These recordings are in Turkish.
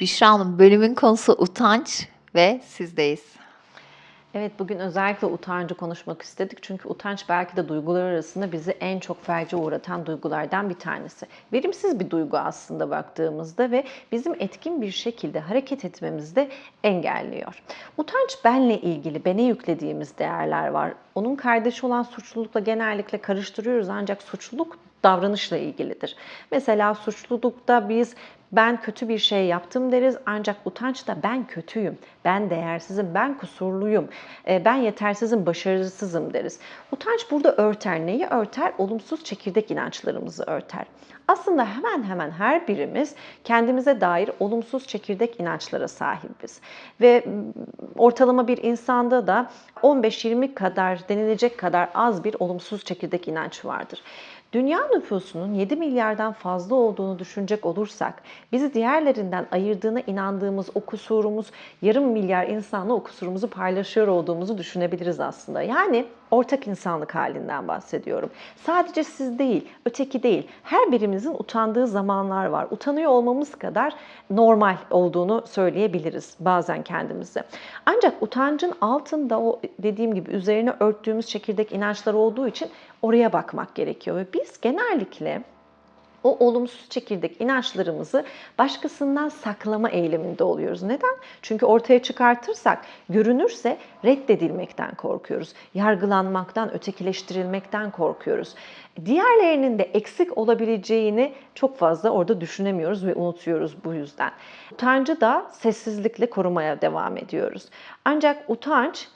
Büşra Hanım bölümün konusu utanç ve sizdeyiz. Evet bugün özellikle utancı konuşmak istedik. Çünkü utanç belki de duygular arasında bizi en çok felce uğratan duygulardan bir tanesi. Verimsiz bir duygu aslında baktığımızda ve bizim etkin bir şekilde hareket etmemizi de engelliyor. Utanç benle ilgili, bene yüklediğimiz değerler var. Onun kardeşi olan suçlulukla genellikle karıştırıyoruz ancak suçluluk davranışla ilgilidir. Mesela suçlulukta biz ben kötü bir şey yaptım deriz ancak utançta ben kötüyüm, ben değersizim, ben kusurluyum, e, ben yetersizim, başarısızım deriz. Utanç burada örter. Neyi örter? Olumsuz çekirdek inançlarımızı örter. Aslında hemen hemen her birimiz kendimize dair olumsuz çekirdek inançlara sahibiz. Ve ortalama bir insanda da 15-20 kadar denilecek kadar az bir olumsuz çekirdek inanç vardır. Dünya nüfusunun 7 milyardan fazla olduğunu düşünecek olursak, bizi diğerlerinden ayırdığına inandığımız o kusurumuz, yarım milyar insanla o kusurumuzu paylaşıyor olduğumuzu düşünebiliriz aslında. Yani ortak insanlık halinden bahsediyorum. Sadece siz değil, öteki değil. Her birimizin utandığı zamanlar var. Utanıyor olmamız kadar normal olduğunu söyleyebiliriz bazen kendimize. Ancak utancın altında o dediğim gibi üzerine örttüğümüz çekirdek inançlar olduğu için oraya bakmak gerekiyor. Ve biz genellikle o olumsuz çekirdek inançlarımızı başkasından saklama eyleminde oluyoruz. Neden? Çünkü ortaya çıkartırsak, görünürse reddedilmekten korkuyoruz. Yargılanmaktan, ötekileştirilmekten korkuyoruz. Diğerlerinin de eksik olabileceğini çok fazla orada düşünemiyoruz ve unutuyoruz bu yüzden. Utancı da sessizlikle korumaya devam ediyoruz. Ancak utanç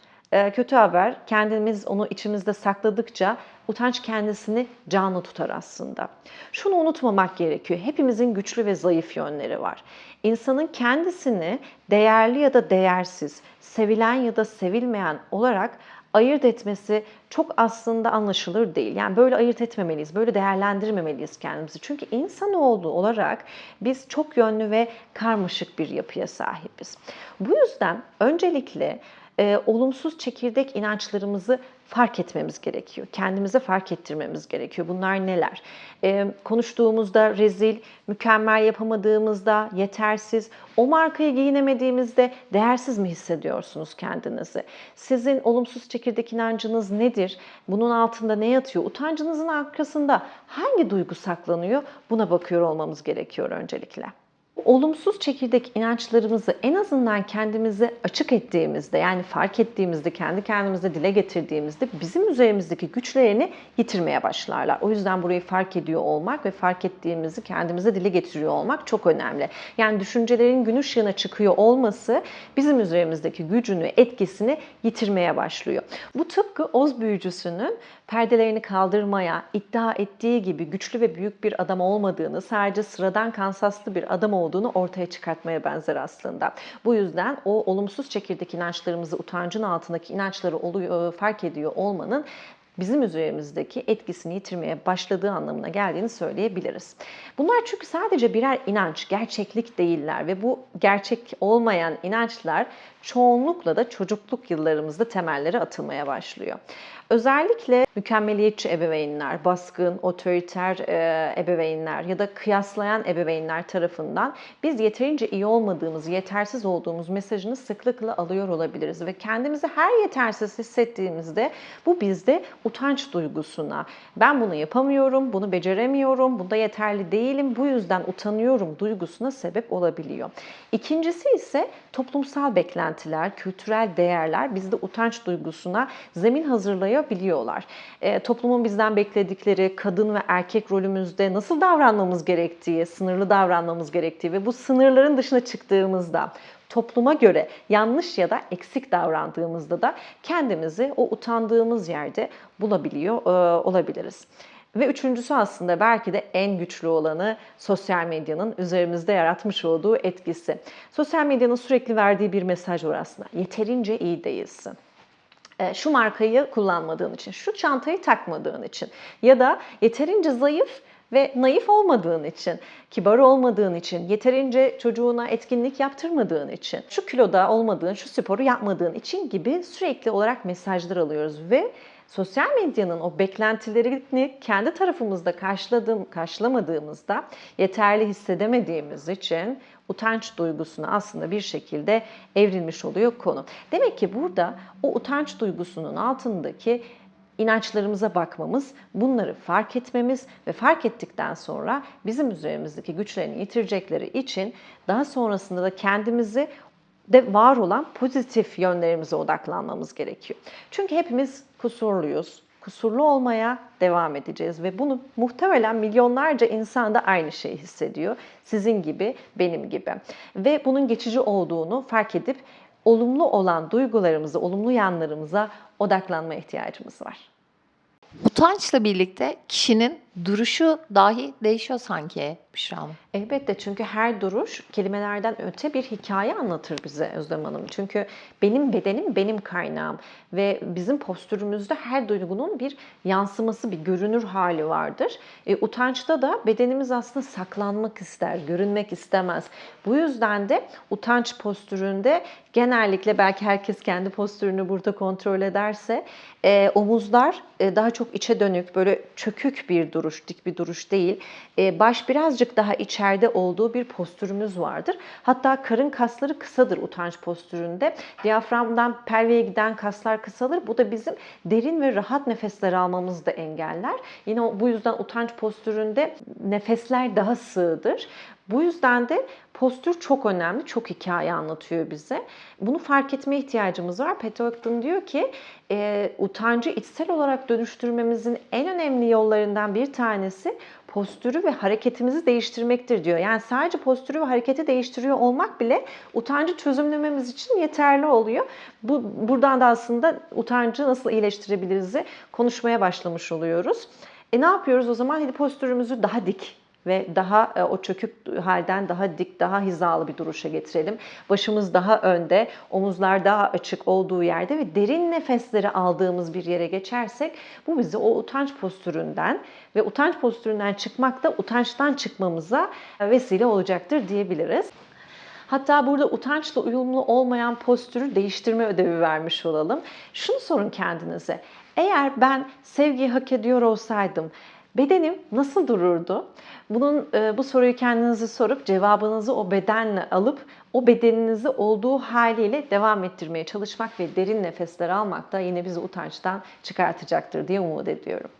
kötü haber kendimiz onu içimizde sakladıkça utanç kendisini canlı tutar aslında. Şunu unutmamak gerekiyor. Hepimizin güçlü ve zayıf yönleri var. İnsanın kendisini değerli ya da değersiz, sevilen ya da sevilmeyen olarak ayırt etmesi çok aslında anlaşılır değil. Yani böyle ayırt etmemeliyiz, böyle değerlendirmemeliyiz kendimizi. Çünkü insanoğlu olarak biz çok yönlü ve karmaşık bir yapıya sahibiz. Bu yüzden öncelikle e, olumsuz çekirdek inançlarımızı fark etmemiz gerekiyor. Kendimize fark ettirmemiz gerekiyor. Bunlar neler? E, konuştuğumuzda rezil, mükemmel yapamadığımızda yetersiz, o markayı giyinemediğimizde değersiz mi hissediyorsunuz kendinizi? Sizin olumsuz çekirdek inancınız nedir? Bunun altında ne yatıyor? Utancınızın arkasında hangi duygu saklanıyor? Buna bakıyor olmamız gerekiyor öncelikle olumsuz çekirdek inançlarımızı en azından kendimize açık ettiğimizde yani fark ettiğimizde, kendi kendimize dile getirdiğimizde bizim üzerimizdeki güçlerini yitirmeye başlarlar. O yüzden burayı fark ediyor olmak ve fark ettiğimizi kendimize dile getiriyor olmak çok önemli. Yani düşüncelerin gün ışığına çıkıyor olması bizim üzerimizdeki gücünü, etkisini yitirmeye başlıyor. Bu tıpkı Oz büyücüsünün perdelerini kaldırmaya iddia ettiği gibi güçlü ve büyük bir adam olmadığını, sadece sıradan Kansaslı bir adam olduğunu ortaya çıkartmaya benzer aslında. Bu yüzden o olumsuz çekirdek inançlarımızı, utancın altındaki inançları oluyor, fark ediyor olmanın bizim üzerimizdeki etkisini yitirmeye başladığı anlamına geldiğini söyleyebiliriz. Bunlar çünkü sadece birer inanç, gerçeklik değiller ve bu gerçek olmayan inançlar çoğunlukla da çocukluk yıllarımızda temelleri atılmaya başlıyor. Özellikle mükemmeliyetçi ebeveynler, baskın, otoriter e, ebeveynler ya da kıyaslayan ebeveynler tarafından biz yeterince iyi olmadığımız, yetersiz olduğumuz mesajını sıklıkla alıyor olabiliriz ve kendimizi her yetersiz hissettiğimizde bu bizde utanç duygusuna, ben bunu yapamıyorum, bunu beceremiyorum, bunda yeterli değilim, bu yüzden utanıyorum duygusuna sebep olabiliyor. İkincisi ise toplumsal beklentiler, kültürel değerler bizde utanç duygusuna zemin hazırlayabiliyorlar. E, toplumun bizden bekledikleri kadın ve erkek rolümüzde nasıl davranmamız gerektiği, sınırlı davranmamız gerektiği ve bu sınırların dışına çıktığımızda topluma göre yanlış ya da eksik davrandığımızda da kendimizi o utandığımız yerde bulabiliyor e, olabiliriz. Ve üçüncüsü aslında belki de en güçlü olanı sosyal medyanın üzerimizde yaratmış olduğu etkisi. Sosyal medyanın sürekli verdiği bir mesaj var aslında. Yeterince iyi değilsin şu markayı kullanmadığın için, şu çantayı takmadığın için ya da yeterince zayıf ve naif olmadığın için, kibar olmadığın için, yeterince çocuğuna etkinlik yaptırmadığın için, şu kiloda olmadığın, şu sporu yapmadığın için gibi sürekli olarak mesajlar alıyoruz ve sosyal medyanın o beklentilerini kendi tarafımızda karşıladığım, karşılamadığımızda yeterli hissedemediğimiz için utanç duygusuna aslında bir şekilde evrilmiş oluyor konu. Demek ki burada o utanç duygusunun altındaki inançlarımıza bakmamız, bunları fark etmemiz ve fark ettikten sonra bizim üzerimizdeki güçlerini yitirecekleri için daha sonrasında da kendimizi de var olan pozitif yönlerimize odaklanmamız gerekiyor. Çünkü hepimiz kusurluyuz. Kusurlu olmaya devam edeceğiz ve bunu muhtemelen milyonlarca insan da aynı şeyi hissediyor. Sizin gibi, benim gibi. Ve bunun geçici olduğunu fark edip olumlu olan duygularımıza, olumlu yanlarımıza odaklanma ihtiyacımız var. Utançla birlikte kişinin duruşu dahi değişiyor sanki Büşra Hanım. Elbette çünkü her duruş kelimelerden öte bir hikaye anlatır bize Özlem Hanım. Çünkü benim bedenim benim kaynağım ve bizim postürümüzde her duygunun bir yansıması, bir görünür hali vardır. E, utançta da bedenimiz aslında saklanmak ister, görünmek istemez. Bu yüzden de utanç postüründe genellikle belki herkes kendi postürünü burada kontrol ederse e, omuzlar e, daha çok içe dönük, böyle çökük bir duruş, dik bir duruş değil. E, baş birazcık daha içeride olduğu bir postürümüz vardır. Hatta karın kasları kısadır utanç postüründe. Diyaframdan pelviye giden kaslar kısalır. Bu da bizim derin ve rahat nefesler almamızı da engeller. Yine bu yüzden utanç postüründe nefesler daha sığdır. Bu yüzden de postür çok önemli, çok hikaye anlatıyor bize. Bunu fark etmeye ihtiyacımız var. Peter Ogden diyor ki e, utancı içsel olarak dönüştürmemizin en önemli yollarından bir tanesi postürü ve hareketimizi değiştirmektir diyor. Yani sadece postürü ve hareketi değiştiriyor olmak bile utancı çözümlememiz için yeterli oluyor. Bu buradan da aslında utancı nasıl iyileştirebiliriz konuşmaya başlamış oluyoruz. E ne yapıyoruz o zaman? Hadi postürümüzü daha dik ve daha e, o çökük halden daha dik, daha hizalı bir duruşa getirelim. Başımız daha önde, omuzlar daha açık olduğu yerde ve derin nefesleri aldığımız bir yere geçersek bu bizi o utanç postüründen ve utanç postüründen çıkmak da utançtan çıkmamıza vesile olacaktır diyebiliriz. Hatta burada utançla uyumlu olmayan postürü değiştirme ödevi vermiş olalım. Şunu sorun kendinize. Eğer ben sevgiyi hak ediyor olsaydım bedenim nasıl dururdu? Bunun e, bu soruyu kendinize sorup cevabınızı o bedenle alıp o bedeninizi olduğu haliyle devam ettirmeye çalışmak ve derin nefesler almak da yine bizi utançtan çıkartacaktır diye umut ediyorum.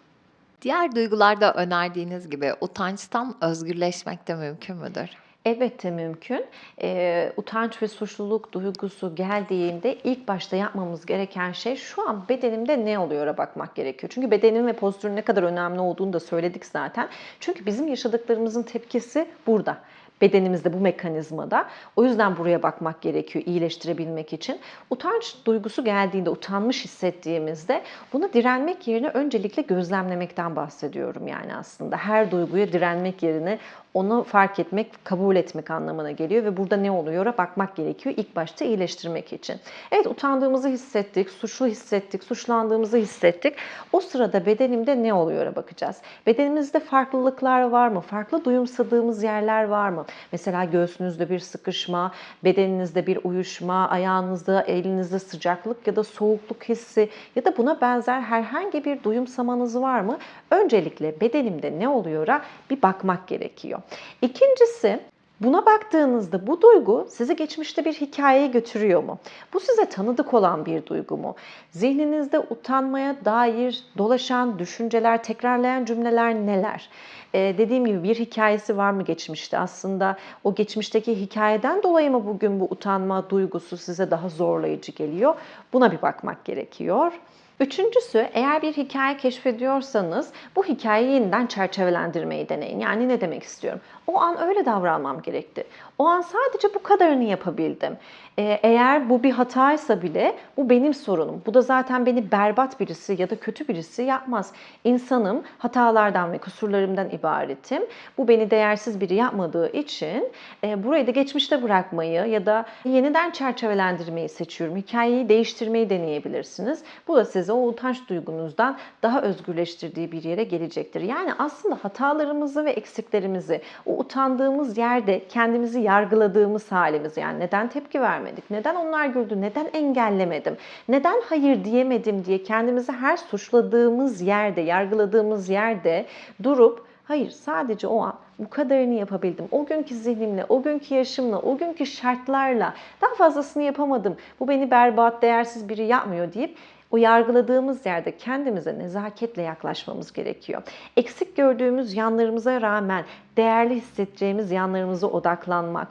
Diğer duygularda önerdiğiniz gibi utançtan özgürleşmek de mümkün müdür? Elbette mümkün. Ee, utanç ve suçluluk duygusu geldiğinde ilk başta yapmamız gereken şey şu an bedenimde ne oluyor'a bakmak gerekiyor. Çünkü bedenin ve postürün ne kadar önemli olduğunu da söyledik zaten. Çünkü bizim yaşadıklarımızın tepkisi burada bedenimizde bu mekanizmada. O yüzden buraya bakmak gerekiyor iyileştirebilmek için. Utanç duygusu geldiğinde, utanmış hissettiğimizde buna direnmek yerine öncelikle gözlemlemekten bahsediyorum yani aslında. Her duyguya direnmek yerine onu fark etmek, kabul etmek anlamına geliyor ve burada ne oluyor'a bakmak gerekiyor ilk başta iyileştirmek için. Evet utandığımızı hissettik, suçlu hissettik, suçlandığımızı hissettik. O sırada bedenimde ne oluyor'a bakacağız. Bedenimizde farklılıklar var mı? Farklı duyumsadığımız yerler var mı? Mesela göğsünüzde bir sıkışma, bedeninizde bir uyuşma, ayağınızda, elinizde sıcaklık ya da soğukluk hissi ya da buna benzer herhangi bir duyumsamanız var mı? Öncelikle bedenimde ne oluyor'a bir bakmak gerekiyor. İkincisi Buna baktığınızda bu duygu sizi geçmişte bir hikayeye götürüyor mu? Bu size tanıdık olan bir duygu mu? Zihninizde utanmaya dair dolaşan düşünceler, tekrarlayan cümleler neler? Ee, dediğim gibi bir hikayesi var mı geçmişte? Aslında o geçmişteki hikayeden dolayı mı bugün bu utanma duygusu size daha zorlayıcı geliyor? Buna bir bakmak gerekiyor. Üçüncüsü eğer bir hikaye keşfediyorsanız bu hikayeyi yeniden çerçevelendirmeyi deneyin. Yani ne demek istiyorum? O an öyle davranmam gerekti. O an sadece bu kadarını yapabildim. Ee, eğer bu bir hataysa bile bu benim sorunum. Bu da zaten beni berbat birisi ya da kötü birisi yapmaz. İnsanım, hatalardan ve kusurlarımdan ibaretim. Bu beni değersiz biri yapmadığı için e, burayı da geçmişte bırakmayı ya da yeniden çerçevelendirmeyi seçiyorum. Hikayeyi değiştirmeyi deneyebilirsiniz. Bu da size o utanç duygunuzdan daha özgürleştirdiği bir yere gelecektir. Yani aslında hatalarımızı ve eksiklerimizi, o utandığımız yerde kendimizi yargıladığımız halimiz. Yani neden tepki vermedik, neden onlar güldü, neden engellemedim, neden hayır diyemedim diye kendimizi her suçladığımız yerde, yargıladığımız yerde durup hayır sadece o an bu kadarını yapabildim. O günkü zihnimle, o günkü yaşımla, o günkü şartlarla daha fazlasını yapamadım. Bu beni berbat, değersiz biri yapmıyor. deyip o yargıladığımız yerde kendimize nezaketle yaklaşmamız gerekiyor. Eksik gördüğümüz yanlarımıza rağmen değerli hissedeceğimiz yanlarımıza odaklanmak,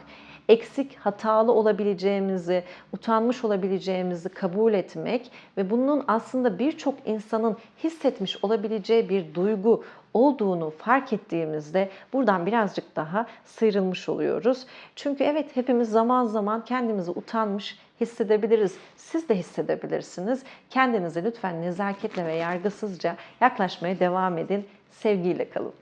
eksik, hatalı olabileceğimizi, utanmış olabileceğimizi kabul etmek ve bunun aslında birçok insanın hissetmiş olabileceği bir duygu olduğunu fark ettiğimizde buradan birazcık daha sıyrılmış oluyoruz. Çünkü evet hepimiz zaman zaman kendimizi utanmış hissedebiliriz. Siz de hissedebilirsiniz. Kendinize lütfen nezaketle ve yargısızca yaklaşmaya devam edin. Sevgiyle kalın.